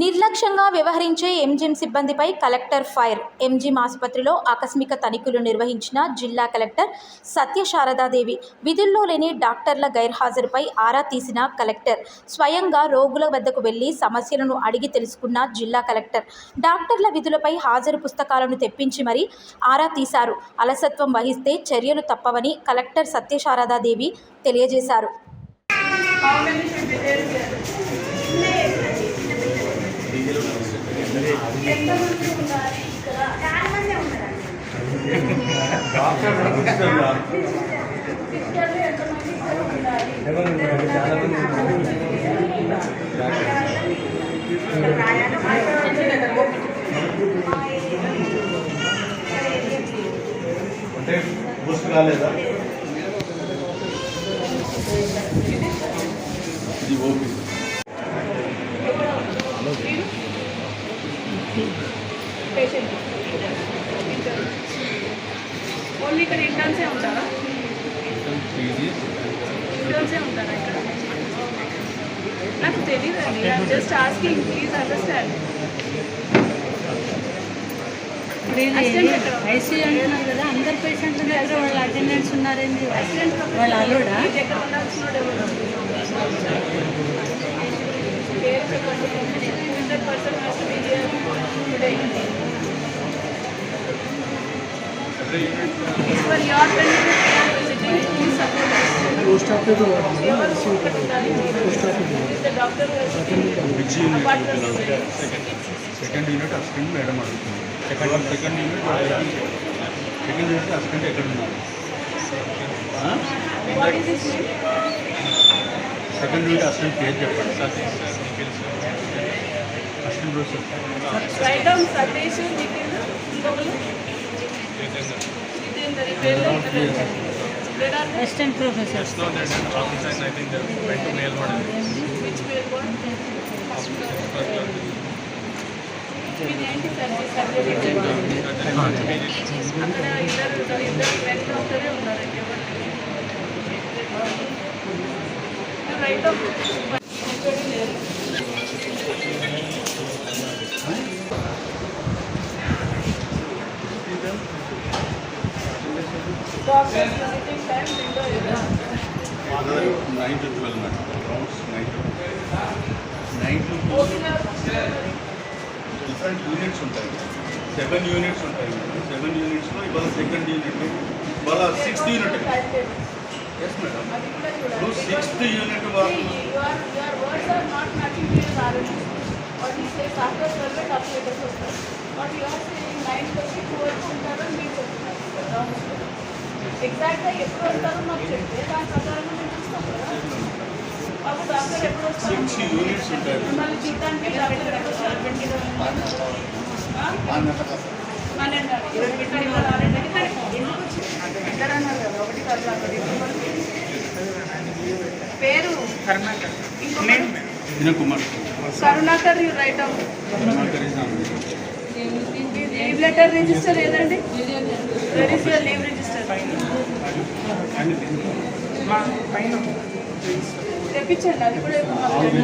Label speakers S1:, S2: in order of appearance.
S1: నిర్లక్ష్యంగా వ్యవహరించే ఎంజిఎం సిబ్బందిపై కలెక్టర్ ఫైర్ ఎంజిఎం ఆసుపత్రిలో ఆకస్మిక తనిఖీలు నిర్వహించిన జిల్లా కలెక్టర్ సత్యశారదాదేవి. విధుల్లో లేని డాక్టర్ల గైర్హాజరుపై ఆరా తీసిన కలెక్టర్ స్వయంగా రోగుల వద్దకు వెళ్ళి సమస్యలను అడిగి తెలుసుకున్న జిల్లా కలెక్టర్. డాక్టర్ల విధులపై హాజరు పుస్తకాలను తెప్పించి మరీ ఆరా తీశారు. అలసత్వం వహిస్తే చర్యలు తప్పవని కలెక్టర్ సత్యశారదాదేవి తెలియజేశారు.
S2: అంటే బూస్ట్ కాలేదా ఇది ఓపీ
S3: పేషెంట్ ఓన్లీ ఇక్కడ ఇంటర్న్సే ఉంటారా? ఇంటర్న్సే ఉంటారా ఇక్కడ? నాకు తెలియదండి I'm just asking please understand
S4: I see అంటున్నారు కదా అందరు పేషెంట్ల దగ్గర వాళ్ళ అటెండెన్స్ ఉన్నారేంటి? వాళ్ళ
S3: ఎవరు? పేరు చెప్పండి. Hundred percent for your benefit I'm visiting please support ఎవరు ఇక్కడ ఉండాలి is the doctor apart
S2: second unit assistant madam అడుగుతుంది second second unit second unit assistant ఎక్కడ ఉన్నారు
S3: what is this name
S2: second unit assistant పేరు చెప్పండి assistant professor
S3: right down Satish Nikhil ఇంకొకరు జితేందర్ ఈ పేర్లు Where are they?
S4: Assistant professor
S3: Which పేరు కూడా? ఇది ఏంటి సర్వీస్ సర్వీస్ అక్కడ ఇద్దరు ఉంటారు ఇద్దరు మెన్ డాక్టరే ఉన్నారండి రైట్ లేరు డాక్టర్ విజిటింగ్ టైం విండో ఏదా
S2: nine to twelve madam rounds nine to nine to different units ఉంటాయి సెవెన్ యూనిట్స్ ఉంటాయి సెవెన్ యూనిట్స్లో ఇవాళ సెకండ్ యూనిట్ ఇవాళ సిక్స్త్ యూనిట్ ఎస్ మేడం
S3: అది కూడా చూడాలి
S2: ఇప్పుడు సిక్స్త్ యూనిట్ వాళ్ళు
S3: your your words are not matching to your RNS. What he says ఎగ్జాక్ట్గా ఎప్పుడు వస్తారో మాకు చెప్తే దాని ప్రకారంగా మేము చూస్తాం కదా అప్పుడు డాక్టర్ ఎప్పుడు వస్తారు మళ్ళీ జీతానికి డాక్టర్ ఎప్పుడు వస్తారు? పన్నెండు పేరు
S2: Karunakar write out.
S3: Leave letter register ఏదండి లీవ్ రిజిస్టర్
S2: And
S3: తెప్పించండి అది కూడా